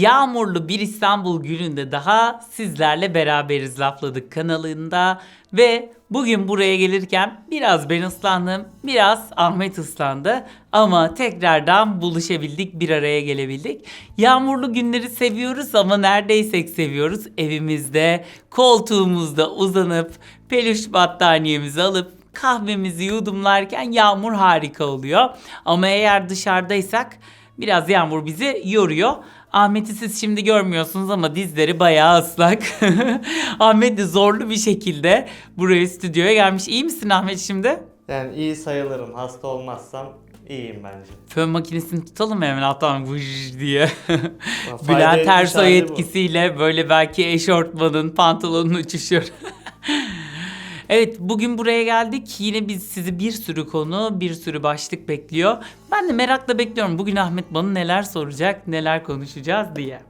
Yağmurlu bir İstanbul gününde daha sizlerle beraberiz Lafladık kanalında ve bugün buraya gelirken biraz ben ıslandım, biraz Ahmet ıslandı ama tekrardan buluşabildik, bir araya gelebildik. Yağmurlu günleri seviyoruz ama neredeysek seviyoruz. Evimizde, koltuğumuzda uzanıp peluş battaniyemizi alıp kahvemizi yudumlarken yağmur harika oluyor. Ama eğer dışarıdaysak biraz yağmur bizi yoruyor. Ahmet'i siz şimdi görmüyorsunuz ama dizleri bayağı ıslak. Ahmet de zorlu bir şekilde buraya stüdyoya gelmiş. İyi misin Ahmet şimdi? Yani iyi sayılırım. Hasta olmazsam iyiyim bence. Fön makinesini tutalım mı hemen alttan vıj diye. Bülent Ersoy hali bu. etkisiyle böyle belki eşortmanın pantolonun uçuşuyor. Evet bugün buraya geldik. Yine biz sizi bir sürü konu, bir sürü başlık bekliyor. Ben de merakla bekliyorum. Bugün Ahmet bana neler soracak, neler konuşacağız diye.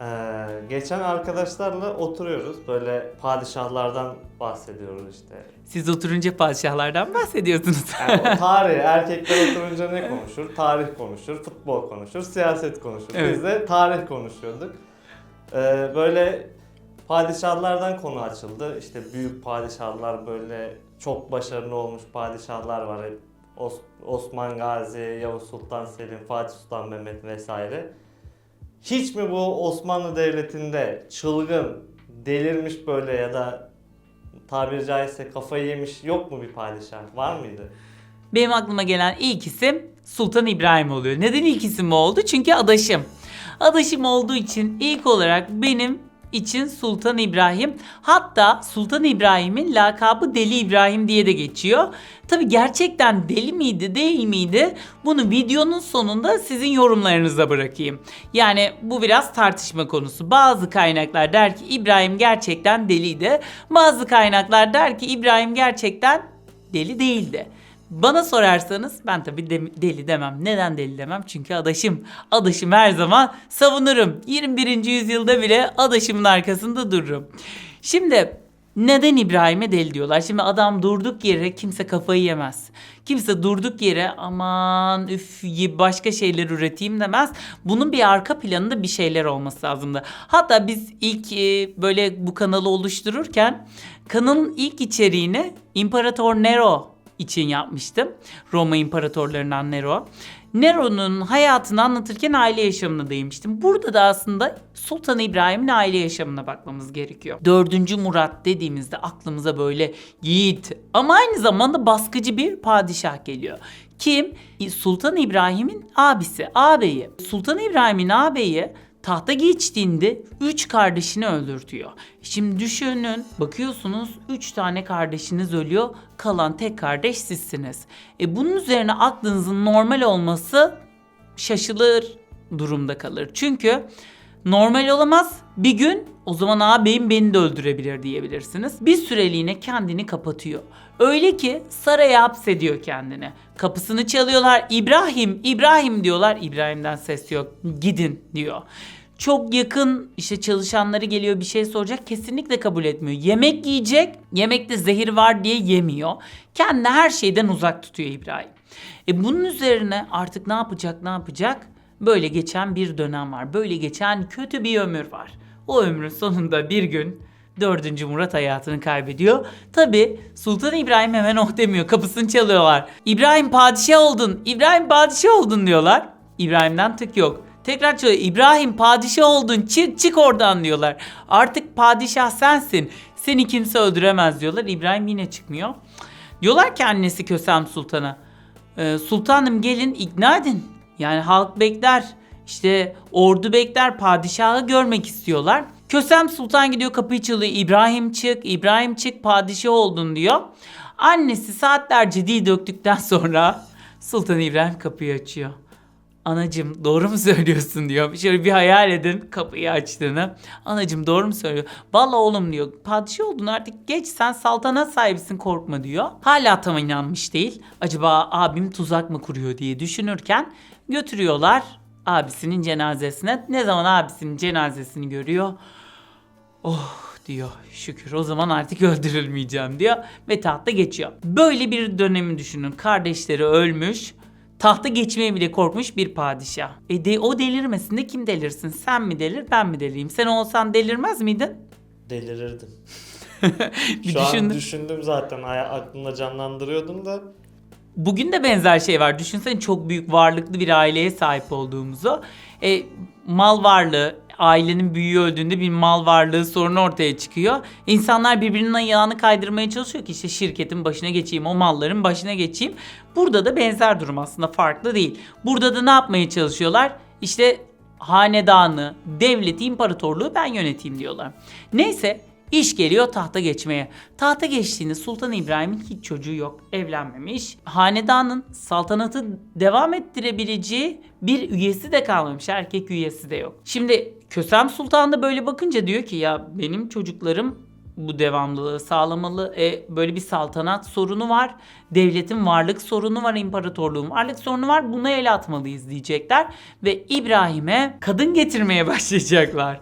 Ee, geçen arkadaşlarla oturuyoruz. Böyle padişahlardan bahsediyoruz işte. Siz oturunca padişahlardan bahsediyorsunuz. Yani o tarih, erkekler oturunca ne konuşur? Tarih konuşur, futbol konuşur, siyaset konuşur. Evet. Biz de tarih konuşuyorduk. Ee, böyle padişahlardan konu açıldı. İşte büyük padişahlar böyle çok başarılı olmuş padişahlar var. Os- Osman Gazi, Yavuz Sultan Selim, Fatih Sultan Mehmet vesaire. Hiç mi bu Osmanlı Devleti'nde çılgın, delirmiş böyle ya da tabiri caizse kafayı yemiş yok mu bir padişah? Var mıydı? Benim aklıma gelen ilk isim Sultan İbrahim oluyor. Neden ilk isim oldu? Çünkü adaşım. Adaşım olduğu için ilk olarak benim için Sultan İbrahim. Hatta Sultan İbrahim'in lakabı Deli İbrahim diye de geçiyor. Tabi gerçekten deli miydi değil miydi? Bunu videonun sonunda sizin yorumlarınıza bırakayım. Yani bu biraz tartışma konusu. Bazı kaynaklar der ki İbrahim gerçekten deliydi. Bazı kaynaklar der ki İbrahim gerçekten deli değildi. Bana sorarsanız ben tabii de- deli demem. Neden deli demem? Çünkü adaşım. Adaşım her zaman savunurum. 21. yüzyılda bile adaşımın arkasında dururum. Şimdi neden İbrahim'e deli diyorlar? Şimdi adam durduk yere kimse kafayı yemez. Kimse durduk yere aman üf başka şeyler üreteyim demez. Bunun bir arka planında bir şeyler olması lazımdı. Hatta biz ilk e, böyle bu kanalı oluştururken kanalın ilk içeriğini İmparator Nero için yapmıştım. Roma imparatorlarından Nero. Nero'nun hayatını anlatırken aile yaşamına değinmiştim. Burada da aslında Sultan İbrahim'in aile yaşamına bakmamız gerekiyor. Dördüncü Murat dediğimizde aklımıza böyle yiğit ama aynı zamanda baskıcı bir padişah geliyor. Kim? Sultan İbrahim'in abisi, ağabeyi. Sultan İbrahim'in ağabeyi tahta geçtiğinde üç kardeşini öldürtüyor. Şimdi düşünün bakıyorsunuz üç tane kardeşiniz ölüyor kalan tek kardeş sizsiniz. E bunun üzerine aklınızın normal olması şaşılır durumda kalır. Çünkü normal olamaz bir gün o zaman ağabeyim beni de öldürebilir diyebilirsiniz. Bir süreliğine kendini kapatıyor. Öyle ki saraya hapsediyor kendini. Kapısını çalıyorlar. İbrahim, İbrahim diyorlar. İbrahim'den ses yok. Gidin diyor. Çok yakın işte çalışanları geliyor bir şey soracak kesinlikle kabul etmiyor. Yemek yiyecek, yemekte zehir var diye yemiyor. Kendini her şeyden uzak tutuyor İbrahim. E bunun üzerine artık ne yapacak ne yapacak? Böyle geçen bir dönem var. Böyle geçen kötü bir ömür var. O ömrün sonunda bir gün 4. Murat hayatını kaybediyor. Tabi Sultan İbrahim hemen oh demiyor. Kapısını çalıyorlar. İbrahim padişah oldun. İbrahim padişah oldun diyorlar. İbrahim'den tık yok. Tekrar çalıyor. İbrahim padişah oldun. Çık çık oradan diyorlar. Artık padişah sensin. Seni kimse öldüremez diyorlar. İbrahim yine çıkmıyor. Diyorlar ki annesi Kösem Sultan'a. "Ee, Sultanım gelin ikna edin. Yani halk bekler. İşte ordu bekler. Padişahı görmek istiyorlar. Kösem Sultan gidiyor kapıyı çalıyor. İbrahim çık, İbrahim çık padişah oldun diyor. Annesi saatlerce dil döktükten sonra Sultan İbrahim kapıyı açıyor. Anacım doğru mu söylüyorsun diyor. Şöyle bir hayal edin kapıyı açtığını. Anacım doğru mu söylüyor? Vallahi oğlum diyor. Padişah oldun artık geç sen saltanat sahibisin korkma diyor. Hala tam inanmış değil. Acaba abim tuzak mı kuruyor diye düşünürken götürüyorlar abisinin cenazesine. Ne zaman abisinin cenazesini görüyor. Oh diyor şükür o zaman artık öldürülmeyeceğim diyor ve tahta geçiyor. Böyle bir dönemi düşünün. Kardeşleri ölmüş. Tahta geçmeye bile korkmuş bir padişah. E de, o delirmesin de kim delirsin? Sen mi delir ben mi delireyim? Sen olsan delirmez miydin? Delirirdim. Bir Şu an düşündüm. düşündüm zaten aklımda canlandırıyordum da Bugün de benzer şey var. Düşünsene çok büyük varlıklı bir aileye sahip olduğumuzu. E, mal varlığı, ailenin büyüğü öldüğünde bir mal varlığı sorunu ortaya çıkıyor. İnsanlar birbirinin ayağını kaydırmaya çalışıyor ki işte şirketin başına geçeyim, o malların başına geçeyim. Burada da benzer durum aslında farklı değil. Burada da ne yapmaya çalışıyorlar? İşte hanedanı, devleti, imparatorluğu ben yöneteyim diyorlar. Neyse İş geliyor tahta geçmeye. Tahta geçtiğinde Sultan İbrahim'in hiç çocuğu yok, evlenmemiş. Hanedanın saltanatı devam ettirebileceği bir üyesi de kalmamış, erkek üyesi de yok. Şimdi Kösem Sultan da böyle bakınca diyor ki ya benim çocuklarım bu devamlılığı sağlamalı. E, böyle bir saltanat sorunu var. Devletin varlık sorunu var. imparatorluğun varlık sorunu var. Buna el atmalıyız diyecekler. Ve İbrahim'e kadın getirmeye başlayacaklar.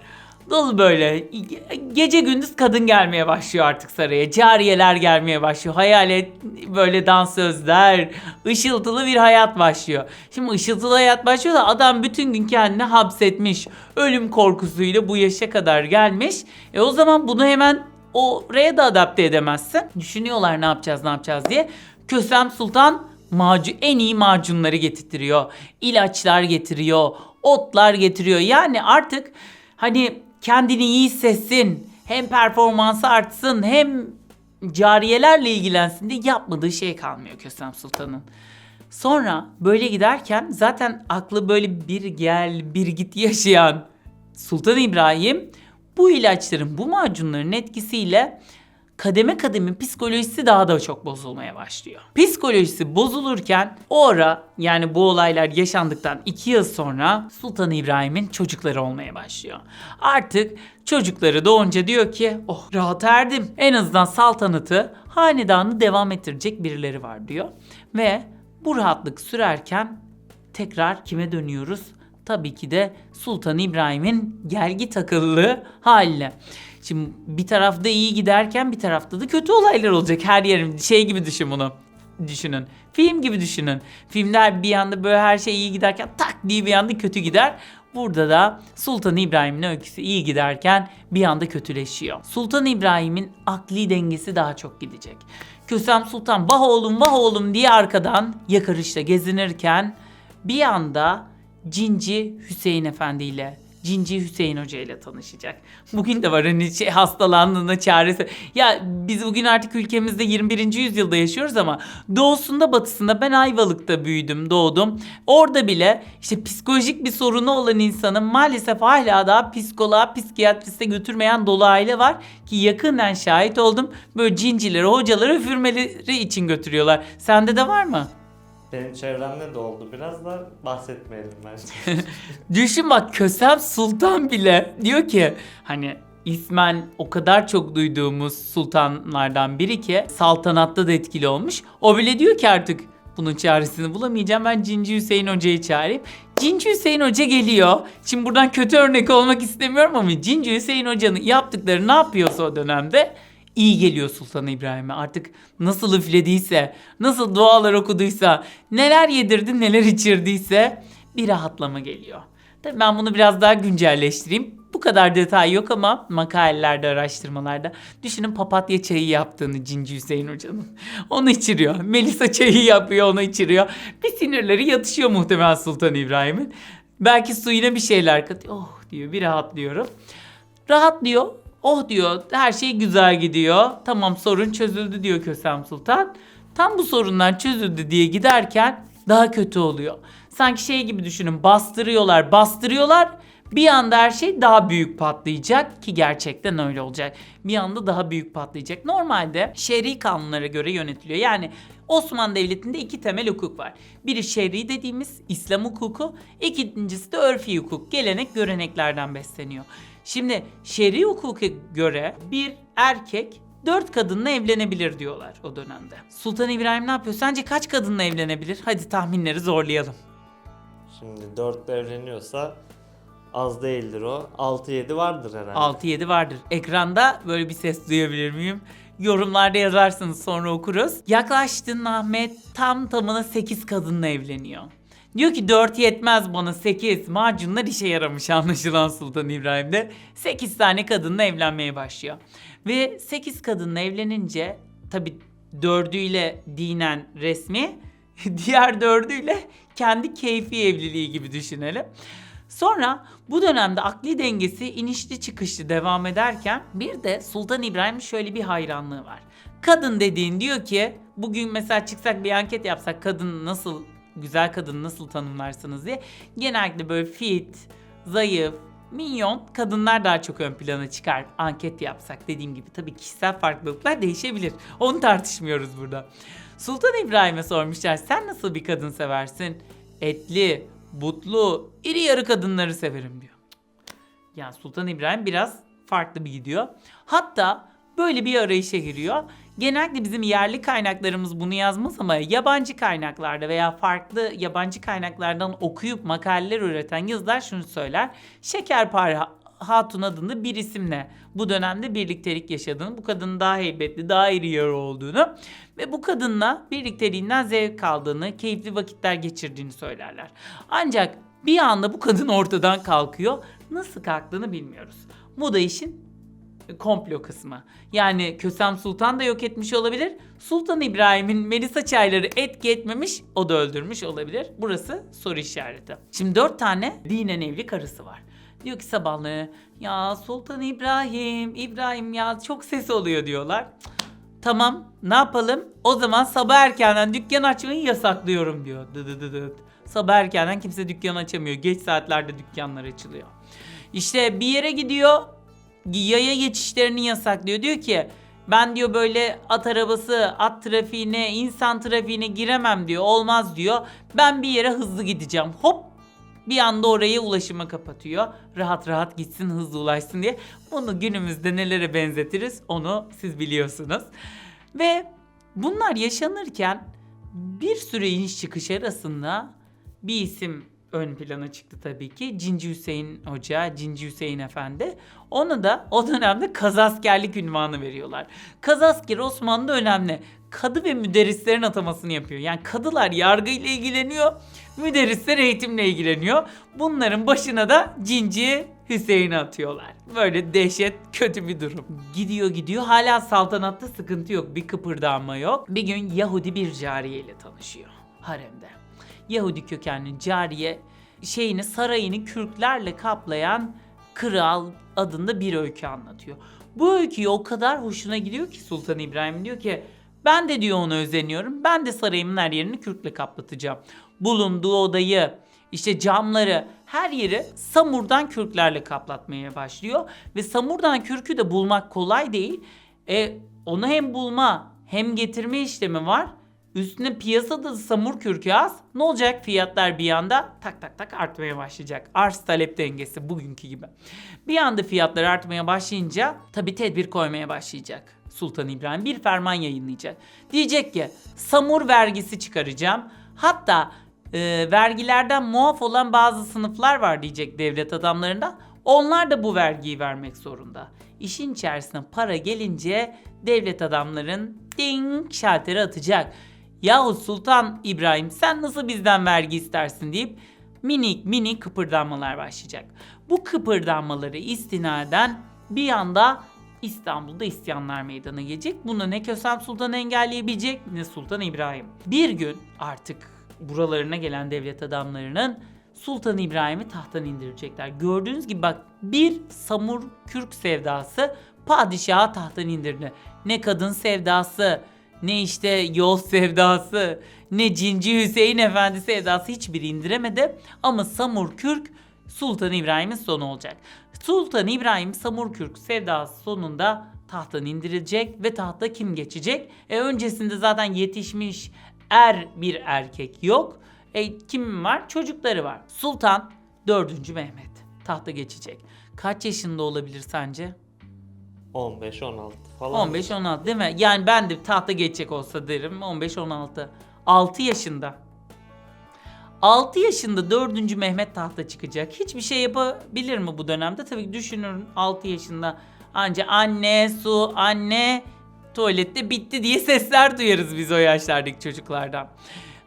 Dolu böyle ge- gece gündüz kadın gelmeye başlıyor artık saraya. Cariyeler gelmeye başlıyor. Hayalet böyle dansözler, ışıltılı bir hayat başlıyor. Şimdi ışıltılı hayat başlıyor da adam bütün gün kendini hapsetmiş. Ölüm korkusuyla bu yaşa kadar gelmiş. E o zaman bunu hemen oraya da adapte edemezsin. Düşünüyorlar ne yapacağız ne yapacağız diye. Kösem Sultan macu en iyi macunları getirtiyor. İlaçlar getiriyor, otlar getiriyor. Yani artık hani kendini iyi hissetsin, hem performansı artsın, hem cariyelerle ilgilensin diye yapmadığı şey kalmıyor Kösem Sultan'ın. Sonra böyle giderken zaten aklı böyle bir gel bir git yaşayan Sultan İbrahim bu ilaçların bu macunların etkisiyle kademe kademe psikolojisi daha da çok bozulmaya başlıyor. Psikolojisi bozulurken o ara yani bu olaylar yaşandıktan iki yıl sonra Sultan İbrahim'in çocukları olmaya başlıyor. Artık çocukları doğunca diyor ki oh rahat erdim. En azından saltanatı hanedanı devam ettirecek birileri var diyor. Ve bu rahatlık sürerken tekrar kime dönüyoruz? Tabii ki de Sultan İbrahim'in gelgi takıllığı haline. Şimdi bir tarafta iyi giderken bir tarafta da kötü olaylar olacak her yerin. Şey gibi düşün bunu. Düşünün. Film gibi düşünün. Filmler bir anda böyle her şey iyi giderken tak diye bir anda kötü gider. Burada da Sultan İbrahim'in öyküsü iyi giderken bir anda kötüleşiyor. Sultan İbrahim'in akli dengesi daha çok gidecek. Kösem Sultan vah oğlum vah oğlum diye arkadan yakarışta gezinirken bir anda Cinci Hüseyin Efendi ile Cinci Hüseyin Hoca ile tanışacak. Bugün de var hani şey hastalandığında çaresi. Ya biz bugün artık ülkemizde 21. yüzyılda yaşıyoruz ama doğusunda batısında ben Ayvalık'ta büyüdüm, doğdum. Orada bile işte psikolojik bir sorunu olan insanın maalesef hala daha psikoloğa, psikiyatriste götürmeyen dolu aile var ki yakından şahit oldum. Böyle cincileri, hocaları üfürmeleri için götürüyorlar. Sende de var mı? Benim çevremde de oldu. Biraz da bahsetmeyelim bence. Düşün bak Kösem Sultan bile diyor ki hani ismen o kadar çok duyduğumuz sultanlardan biri ki saltanatta da etkili olmuş. O bile diyor ki artık bunun çaresini bulamayacağım ben Cinci Hüseyin Hoca'yı çağırayım. Cinci Hüseyin Hoca geliyor. Şimdi buradan kötü örnek olmak istemiyorum ama Cinci Hüseyin Hoca'nın yaptıkları ne yapıyorsa o dönemde iyi geliyor Sultan İbrahim'e. Artık nasıl üflediyse, nasıl dualar okuduysa, neler yedirdi, neler içirdiyse bir rahatlama geliyor. Tabii ben bunu biraz daha güncelleştireyim. Bu kadar detay yok ama makalelerde, araştırmalarda düşünün papatya çayı yaptığını Cinci Hüseyin Hoca'nın. Onu içiriyor. Melisa çayı yapıyor, onu içiriyor. Bir sinirleri yatışıyor muhtemelen Sultan İbrahim'in. Belki suyuna bir şeyler katıyor. Oh diyor, bir rahatlıyorum. Rahatlıyor. Oh diyor her şey güzel gidiyor. Tamam sorun çözüldü diyor Kösem Sultan. Tam bu sorunlar çözüldü diye giderken daha kötü oluyor. Sanki şey gibi düşünün bastırıyorlar bastırıyorlar. Bir anda her şey daha büyük patlayacak ki gerçekten öyle olacak. Bir anda daha büyük patlayacak. Normalde şer'i kanunlara göre yönetiliyor. Yani Osmanlı Devleti'nde iki temel hukuk var. Biri şer'i dediğimiz İslam hukuku, ikincisi de örfi hukuk, gelenek göreneklerden besleniyor. Şimdi şer'i hukuka göre bir erkek dört kadınla evlenebilir diyorlar o dönemde. Sultan İbrahim ne yapıyor? Sence kaç kadınla evlenebilir? Hadi tahminleri zorlayalım. Şimdi 4 evleniyorsa az değildir o. 6-7 vardır herhalde. 6-7 vardır. Ekranda böyle bir ses duyabilir miyim? Yorumlarda yazarsınız sonra okuruz. Yaklaştın Ahmet tam tamına 8 kadınla evleniyor. Diyor ki 4 yetmez bana 8. Macunlar işe yaramış anlaşılan Sultan İbrahim'de. 8 tane kadınla evlenmeye başlıyor. Ve 8 kadınla evlenince tabi dördüyle dinen resmi diğer dördüyle kendi keyfi evliliği gibi düşünelim. Sonra bu dönemde akli dengesi inişli çıkışlı devam ederken bir de Sultan İbrahim'in şöyle bir hayranlığı var. Kadın dediğin diyor ki bugün mesela çıksak bir anket yapsak kadın nasıl güzel kadın nasıl tanımlarsınız diye genellikle böyle fit, zayıf, minyon kadınlar daha çok ön plana çıkar anket yapsak dediğim gibi tabii kişisel farklılıklar değişebilir. Onu tartışmıyoruz burada. Sultan İbrahim'e sormuşlar sen nasıl bir kadın seversin? Etli, butlu, iri yarı kadınları severim diyor. Yani Sultan İbrahim biraz farklı bir gidiyor. Hatta böyle bir arayışa giriyor. Genellikle bizim yerli kaynaklarımız bunu yazmaz ama yabancı kaynaklarda veya farklı yabancı kaynaklardan okuyup makaleler üreten yazılar şunu söyler. Şekerpare Hatun adında bir isimle bu dönemde birliktelik yaşadığını, bu kadının daha heybetli, daha iri yarı olduğunu ve bu kadınla birlikteliğinden zevk aldığını, keyifli vakitler geçirdiğini söylerler. Ancak bir anda bu kadın ortadan kalkıyor. Nasıl kalktığını bilmiyoruz. Bu da işin komplo kısmı. Yani Kösem Sultan da yok etmiş olabilir. Sultan İbrahim'in Melisa çayları etki etmemiş, o da öldürmüş olabilir. Burası soru işareti. Şimdi dört tane dinen evli karısı var. Diyor ki sabahları ya Sultan İbrahim, İbrahim ya çok ses oluyor diyorlar. Tamam ne yapalım? O zaman sabah erkenden dükkan açmayı yasaklıyorum diyor. Dı dı dı dı. Sabah erkenden kimse dükkan açamıyor. Geç saatlerde dükkanlar açılıyor. İşte bir yere gidiyor. Yaya geçişlerini yasaklıyor. Diyor ki ben diyor böyle at arabası, at trafiğine, insan trafiğine giremem diyor. Olmaz diyor. Ben bir yere hızlı gideceğim. Hop bir anda oraya ulaşıma kapatıyor. Rahat rahat gitsin hızlı ulaşsın diye. Bunu günümüzde nelere benzetiriz onu siz biliyorsunuz. Ve bunlar yaşanırken bir sürü iniş çıkış arasında bir isim ön plana çıktı tabii ki. Cinci Hüseyin Hoca, Cinci Hüseyin Efendi. Ona da o dönemde kazaskerlik ünvanı veriyorlar. Kazasker Osmanlı'da önemli. Kadı ve müderrislerin atamasını yapıyor. Yani kadılar yargıyla ilgileniyor, müderrisler eğitimle ilgileniyor. Bunların başına da Cinci Hüseyin'i atıyorlar. Böyle dehşet kötü bir durum. Gidiyor gidiyor hala saltanatta sıkıntı yok. Bir kıpırdanma yok. Bir gün Yahudi bir cariye ile tanışıyor haremde. Yahudi kökenli cariye şeyini sarayını kürklerle kaplayan kral adında bir öykü anlatıyor. Bu öyküyü o kadar hoşuna gidiyor ki Sultan İbrahim diyor ki ben de diyor ona özeniyorum. Ben de sarayımın her yerini kürkle kaplatacağım. Bulunduğu odayı, işte camları, her yeri samurdan kürklerle kaplatmaya başlıyor. Ve samurdan kürkü de bulmak kolay değil. E, onu hem bulma hem getirme işlemi var. Üstüne piyasada samur kürkü az. Ne olacak? Fiyatlar bir anda tak tak tak artmaya başlayacak. Arz talep dengesi bugünkü gibi. Bir anda fiyatlar artmaya başlayınca tabi tedbir koymaya başlayacak. Sultan İbrahim bir ferman yayınlayacak. Diyecek ki samur vergisi çıkaracağım. Hatta e, vergilerden muaf olan bazı sınıflar var diyecek devlet adamlarında. Onlar da bu vergiyi vermek zorunda. İşin içerisine para gelince devlet adamların ding şalteri atacak. Yahu Sultan İbrahim sen nasıl bizden vergi istersin deyip minik minik kıpırdanmalar başlayacak. Bu kıpırdanmaları istinaden bir anda İstanbul'da isyanlar meydana gelecek. Bunu ne Kösem Sultan engelleyebilecek ne Sultan İbrahim. Bir gün artık buralarına gelen devlet adamlarının Sultan İbrahim'i tahttan indirecekler. Gördüğünüz gibi bak bir samur kürk sevdası padişaha tahttan indirdi. Ne kadın sevdası, ne işte yol sevdası, ne Cinci Hüseyin Efendi sevdası hiçbiri indiremedi. Ama Samur Kürk Sultan İbrahim'in sonu olacak. Sultan İbrahim Samur Kürk sevdası sonunda tahttan indirilecek ve tahta kim geçecek? E öncesinde zaten yetişmiş er bir erkek yok. E kim var? Çocukları var. Sultan 4. Mehmet tahta geçecek. Kaç yaşında olabilir sence? 15-16 falan. 15-16 değil mi? Yani ben de tahta geçecek olsa derim 15-16. 6 yaşında. 6 yaşında 4. Mehmet tahta çıkacak. Hiçbir şey yapabilir mi bu dönemde? Tabii ki düşünün 6 yaşında anca anne, su, anne tuvalette bitti diye sesler duyarız biz o yaşlardaki çocuklardan.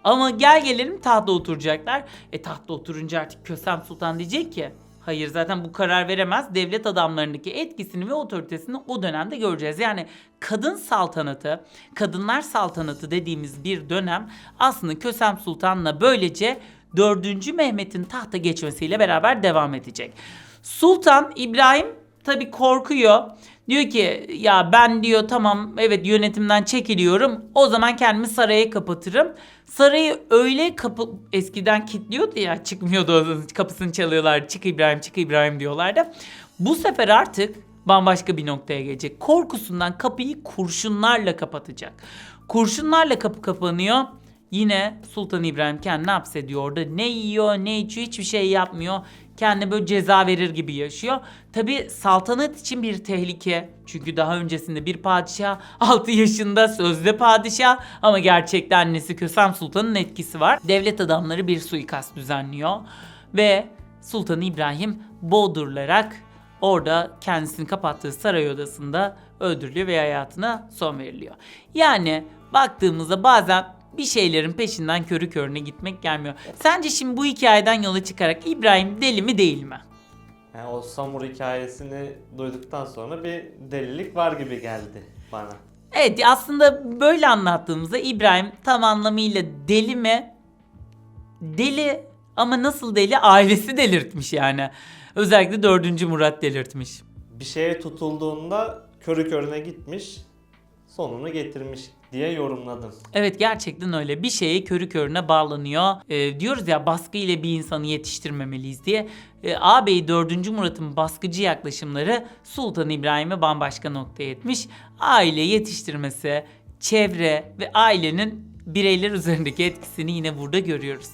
Ama gel gelelim tahta oturacaklar. E tahta oturunca artık Kösem Sultan diyecek ki Hayır zaten bu karar veremez. Devlet adamlarındaki etkisini ve otoritesini o dönemde göreceğiz. Yani kadın saltanatı, kadınlar saltanatı dediğimiz bir dönem aslında Kösem Sultan'la böylece 4. Mehmet'in tahta geçmesiyle beraber devam edecek. Sultan İbrahim tabii korkuyor. Diyor ki ya ben diyor tamam evet yönetimden çekiliyorum. O zaman kendimi saraya kapatırım. Sarayı öyle kapı eskiden kilitliyordu ya çıkmıyordu kapısını çalıyorlar. Çık İbrahim çık İbrahim diyorlardı. Bu sefer artık bambaşka bir noktaya gelecek. Korkusundan kapıyı kurşunlarla kapatacak. Kurşunlarla kapı kapanıyor. Yine Sultan İbrahim kendini hapsediyor orada. Ne yiyor ne içiyor hiçbir şey yapmıyor. Kendine böyle ceza verir gibi yaşıyor. Tabi saltanat için bir tehlike. Çünkü daha öncesinde bir padişah 6 yaşında sözde padişah ama gerçekte annesi Kösem Sultan'ın etkisi var. Devlet adamları bir suikast düzenliyor ve Sultan İbrahim boğdurularak orada kendisini kapattığı saray odasında öldürülüyor ve hayatına son veriliyor. Yani baktığımızda bazen bir şeylerin peşinden körü körüne gitmek gelmiyor. Sence şimdi bu hikayeden yola çıkarak İbrahim deli mi değil mi? Yani o Samur hikayesini duyduktan sonra bir delilik var gibi geldi bana. Evet aslında böyle anlattığımızda İbrahim tam anlamıyla deli mi? Deli ama nasıl deli? Ailesi delirtmiş yani. Özellikle 4. Murat delirtmiş. Bir şeye tutulduğunda körü körüne gitmiş, sonunu getirmiş diye yorumladım. Evet gerçekten öyle. Bir şeye körü körüne bağlanıyor. Ee, diyoruz ya baskı ile bir insanı yetiştirmemeliyiz diye. Ee, ağabeyi 4. Murat'ın baskıcı yaklaşımları Sultan İbrahim'i bambaşka noktaya etmiş. Aile yetiştirmesi, çevre ve ailenin bireyler üzerindeki etkisini yine burada görüyoruz.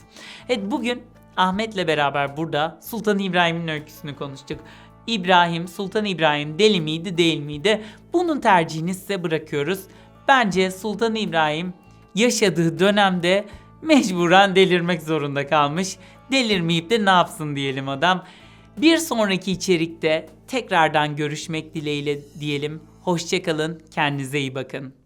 Evet bugün Ahmet'le beraber burada Sultan İbrahim'in öyküsünü konuştuk. İbrahim, Sultan İbrahim deli miydi değil miydi? Bunun tercihini size bırakıyoruz. Bence Sultan İbrahim yaşadığı dönemde mecburen delirmek zorunda kalmış. Delirmeyip de ne yapsın diyelim adam. Bir sonraki içerikte tekrardan görüşmek dileğiyle diyelim. Hoşçakalın, kendinize iyi bakın.